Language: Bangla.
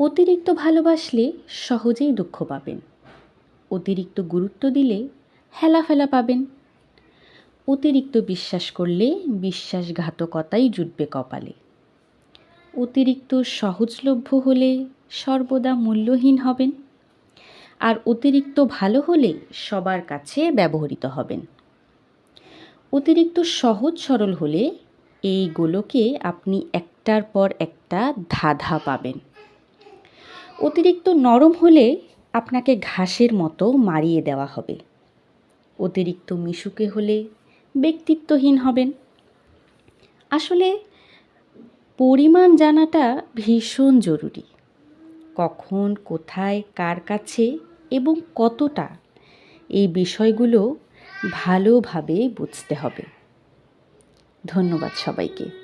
অতিরিক্ত ভালোবাসলে সহজেই দুঃখ পাবেন। অতিরিক্ত গুরুত্ব দিলে হেলাফেলা পাবেন। অতিরিক্ত বিশ্বাস করলে বিশ্বাসঘাতকতাই জুটবে কপালে। অতিরিক্ত সহজলভ্য হলে সর্বদা মূল্যহীন হবেন। আর অতিরিক্ত ভালো হলে সবার কাছে ব্যবহৃত হবেন। অতিরিক্ত সহজ সরল হলে এই গোলকে আপনি একটার পর একটা ধাঁধা পাবেন। অতিরিক্ত নরম হলে আপনাকে ঘাসের মতো মারিয়ে দেওয়া হবে। অতিরিক্ত মিশুকে হলে ব্যক্তিত্বহীন হবেন। আসলে পরিমাণ জানাটা ভীষণ জরুরি। কখন, কোথায়, কার কাছে এবং কতটা এই বিষয়গুলো ভালোভাবে বুঝতে হবে। ধন্যবাদ সবাইকে।